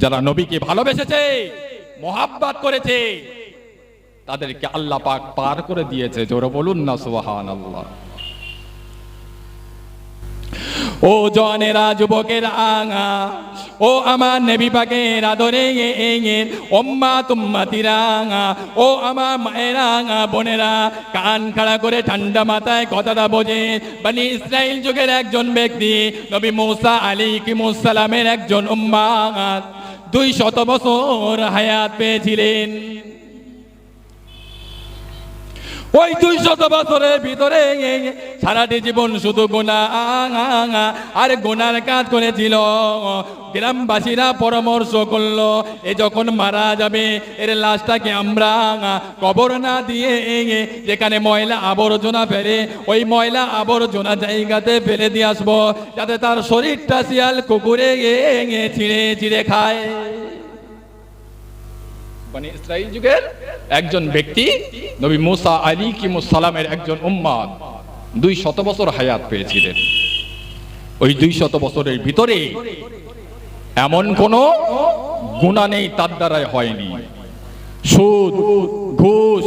যারা নবীকে ভালোবেসেছে, মোহাব্বাত করেছে, তাদেরকে আল্লাহ পাক পার করে দিয়েছে। জোরে বলুন না সুবহান আল্লাহ ও জনেরা যুবকের, আঙা, ও আমার নেবি পাকের আদরে ওম্মা তুম্মা তিরাঙা ও আমার মায়েরাঙা বোনেরা, কান খাড়া করে ঠান্ডা মাথায় কথাটা বোঝে। বানি ইসরায়েল যুগের একজন ব্যক্তি, নবী মৌসা আলী কিমুসালামের একজন উম্মা দুই শত বছর হায়াত পেয়েছিলেন। ওই দুই শত বছরের ভিতরে সারাটি জীবন শুধু গোনা আর গোনার কাজ করেছিল। গ্রামবাসীরা পরামর্শ করল, এ যখন মারা যাবে, এর লাশটাকে আমরা কবর না দিয়ে যেখানে ময়লা আবর্জনা ফেলে, ওই ময়লা আবর্জনা জায়গাতে ফেলে দিয়ে আসব, যাতে তার শরীরটা শিয়াল কুকুরে ছিঁড়ে ছিঁড়ে খায়। মানে ইসরায়েল যুগের একজন ব্যক্তি, নবী মুসা আলী কিমুসালামের একজন উম্মাদ, দুই শত বছর হায়াত পেয়েছিলেন। ওই দুই শত বছরের ভিতরে এমন কোন গুণা নেই তার দ্বারাই হয়নি। সুদ, ঘুষ,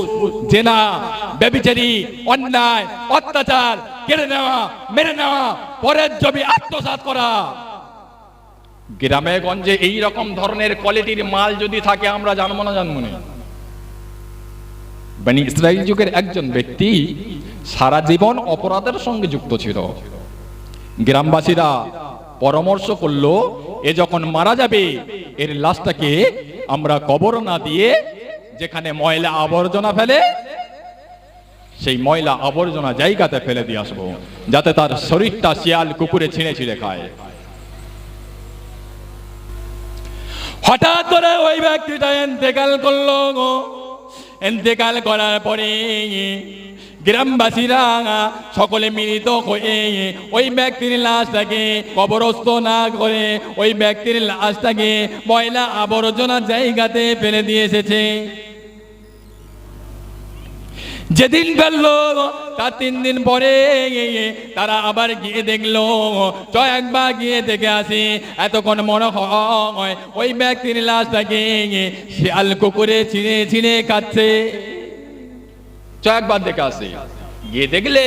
জেনা ব্যবিচারী অন্যায়, অত্যাচার, কেড়ে নেওয়া, মেরে নেওয়া, পরের জমি আত্মসাৎ করা। গ্রামে গঞ্জে এই রকম ধরনের কোয়ালিটির মাল যদি থাকে, আমরা জানব না জানব না। মানে ইসরায়েল যুগের একজন ব্যক্তি সারা জীবন অপরাধের সঙ্গে যুক্ত ছিল। গ্রামবাসীরা পরামর্শ করল, এ যখন মারা যাবে, এর লাশটাকে আমরা কবর না দিয়ে যেখানে ময়লা আবর্জনা ফেলে, সেই ময়লা আবর্জনা জায়গাতে ফেলে দিয়ে আসব। যাতে তার শরীরটা শিয়াল কুকুরে ছিঁড়ে ছিঁড়ে খায়। হঠাৎ করে ওই ব্যক্তিটা এন্তেকাল করল গো। এন্তেকাল করার পরে গ্রামবাসীরা সকলে মিলিত হয়ে ওই ব্যক্তির লাশটাকে কবরস্থ না করে ওই ব্যক্তির লাশটাকে ময়লা আবর্জনা জায়গাতে ফেলে দিয়ে এসেছে। যেদিন ফেলল তার তিন দিন পরে তারা আবার গিয়ে দেখল। চ একবার গিয়ে দেখে আসি, এতক্ষণ মনে হয় ওই ব্যক্তির লাশটাকে শিয়াল কুকুরে ছিঁড়ে ছিঁড়ে খাচ্ছে চ একবার দেখে আসি। গিয়ে দেখলে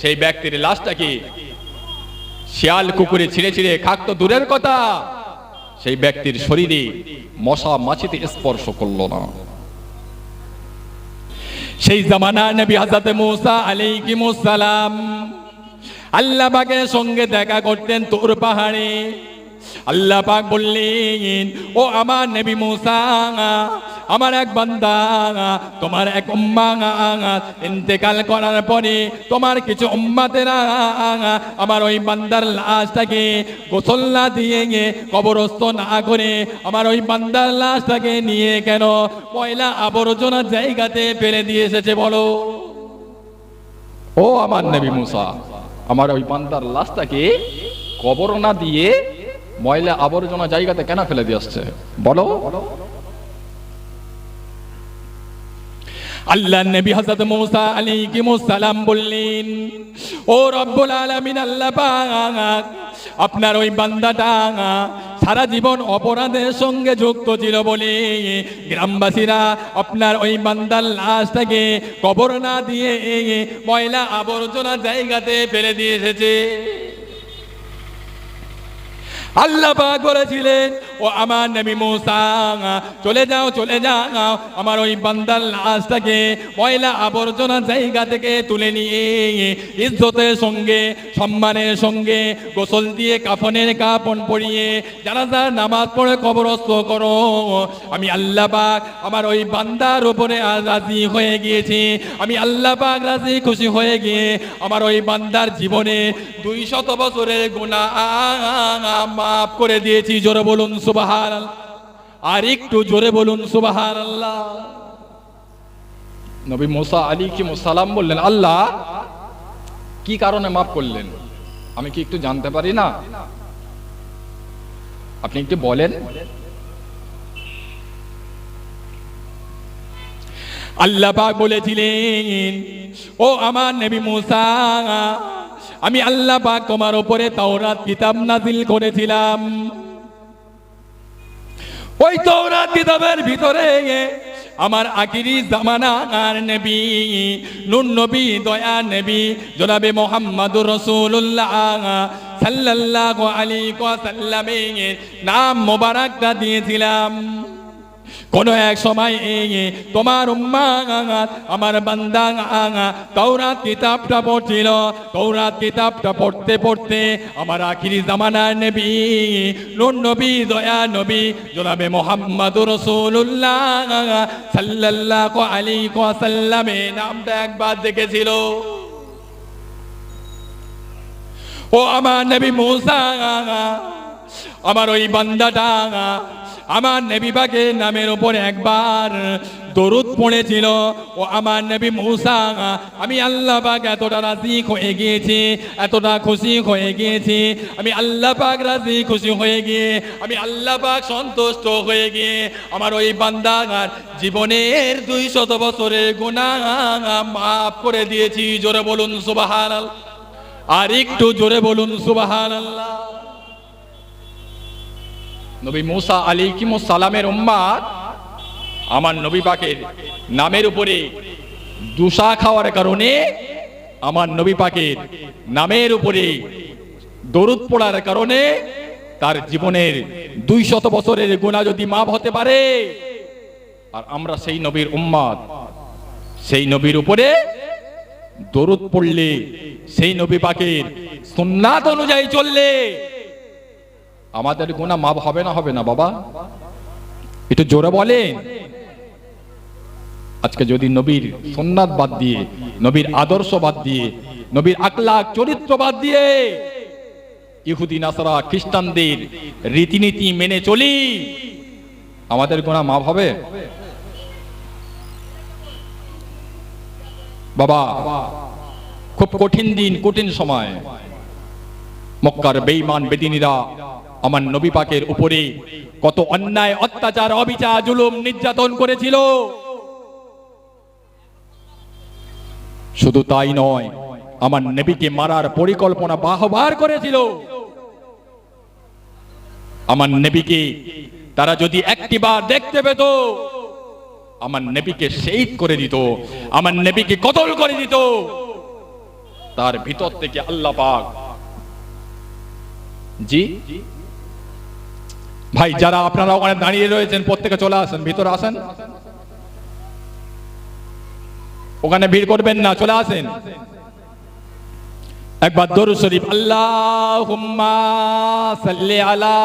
সেই ব্যক্তির লাশটাকে শিয়াল কুকুরে ছিঁড়ে ছিঁড়ে খাক তো দূরের কথা। সেই ব্যক্তির শরীরে মশা মাছিতে স্পর্শ করল না। সেই জামানা নবী হাজাত মুসা আলাইহিস সালাম। আল্লাহ পাকের সঙ্গে দেখা করতেন তোর পাহাড়ে। আল্লাহ পাক বললেন, ও আমার নবী মুসা, আমার এক বান্দা, তোমার এক উম্মা, ইন্তেকাল করার পরে তোমার কিছু উম্মাতেরা, আমার ওই বান্দার লাশটাকে গোসল না দিয়ে কবরস্থ না করে আমার ওই বান্দার লাশটাকে নিয়ে কেন ময়লা আবর্জনা জায়গাতে ফেলে দিয়ে এসেছে বলো? ও আমার নবী মুসা, আমার ওই বান্দার লাশটাকে কবর না দিয়ে ময়লা আবর্জনা জায়গাতে কেন ফেলে দিয়ে আসছে। বলো। আল্লাহ নবী হযরত মূসা আলাইহিস সালাম বললেন, ও রব্বুল আলামিন, আল্লাহ পাক, আপনার ওই বান্দাটা সারা জীবন অপরাধের সঙ্গে যুক্ত ছিল বলে গ্রামবাসীরা আপনার ওই বান্দার লাশটাকে কবর না দিয়ে ময়লা আবর্জনা জায়গাতে ফেলে দিয়ে এসেছে। আল্লাহ পাক বলেছিলেন, ও আমার নবী মুসা, চলে যাও চলে যাও, আমার ওই বান্দার লাশটাকে ময়লা আবর্জনা জায়গা থেকে তুলে নিয়ে ইজ্জতের সঙ্গে, সম্মানের সঙ্গে গোসল দিয়ে কাফনের কাপন পরিয়ে জানাজার নামাজ পড়ে কবরস্থ করো। আমি আল্লাহ পাক আমার ওই বান্দার উপরে রাজি হয়ে গিয়েছি। আমি আল্লাহ পাক রাজি খুশি হয়ে গিয়ে আমার ওই বান্দার জীবনে দুই শত বছরের গুণা মাফ করে দিয়েছি, জোরে বলুন সুবাহার আর একটু জোরে বলুন সুবাহার আল্লাহ নবী মোসা আলী কি সালাম বললেন, আল্লাহ, কি কারণে মাফ করলেন? আমি কি একটু জানতে পারি না? আপনি একটু বলেন। আল্লাহ বলেছিলেন, ও আমার নবী মুসা আমি আল্লাহ পাক তোমার উপরে তাওরাত, কিতাব নাজিল করেছিলাম। ওই তৌরাত কিতাবের ভিতরে আমার আকিরি জামানা আর নবী, নুন নবী, দয়া নবী, জনাবে মোহাম্মদুর রসুল্লাহ সাল্লাল্লাহু আলাইহি ওয়াসাল্লামের নাম মোবারকটা দিয়েছিলাম। কোন এক সময় তোমার উম্মা আমার বান্দা তৌরাত কিতাবটা পড়ছিল। তৌরাত কিতাবটা পড়তে পড়তে আমার আখিরি জামানার নবী, নুন নবী, দয়া নবী, জনাবে মোহাম্মদ রসুল্লাহ সাল্লাল্লাহু আলাইহি ওয়াসাল্লামে নামটা একবার দেখেছিল। ও আমার নবী মুসা আমার ওই বান্দাটা আমার নবী পাকে নামের উপর একবার দরুদ পড়েছিল। ও আমার নবী মৌসা, আমি আল্লাহ পাক এতটা রাজি হয়ে গিয়েছি, এতটা খুশি হয়ে গিয়েছি। আমি আল্লাহ পাক রাজি খুশি হয়ে গিয়ে, আমি আল্লাহ পাক সন্তুষ্ট হয়ে গিয়ে আমার ওই বান্দাগার জীবনের দুই শত বছরের গুণা মাফ করে দিয়েছি। জোরে বলুন সুবাহান আর একটু জোরে বলুন সুবাহান আল্লাহ নবী মুসা আলী কিমো সালামের উম্মাদ আমার নবী পাকের নামের উপরে দুসা খাওয়ার কারণে আমার নবী পাকের নামের উপরে দরুদ পড়ার কারণে তার জীবনের দুই শত বছরের গুণা যদি মাপ হতে পারে, আর আমরা সেই নবীর উম্মাদ, সেই নবীর উপরে দরুদ পড়লে, সেই নবী পাকের সুন্নাত অনুযায়ী চললে আমাদের গুণা মাপ হবে না হবে না, বাবা? একটু জোরে বলেন। আজকে যদি নবীর সন্ন্যাত বাদ দিয়ে, নবীর আদর্শ বাদ দিয়ে, নবীর আকলাক চরিত্র বাদ দিয়ে ইহুদি, নাসারা, খ্রিস্টানদের রীতিনীতি মেনে চলি, আমাদের গোনা মাপ হবে? বাবা, খুব কঠিন দিন, কঠিন সময়। মক্কার বেইমান বেদিনীরা আমার নবী পাকের উপরে কত অন্যায়, অত্যাচার, অবিচার, জুলুম নির্যাতন করেছিল। শুধু তাই নয়, আমার নবীকে মারার পরিকল্পনা বাহবার করেছিল। আমার নবীকে তারা যদি একটিবার দেখতে পেত, আমার নবীকে শহীদ করে দিত, আমার নবীকে কতল করে দিত। তার ভিতর থেকে আল্লাহ পাক, জি? ভাই, যারা আপনারা ওখানে দাঁড়িয়ে রয়েছেন, প্রত্যেকে চলে আসেন, ভিতরে আসেন। ওখানে ভিড় করবেন না, চলে আসেন। একবার দরু শরীফ আল্লাহ আলা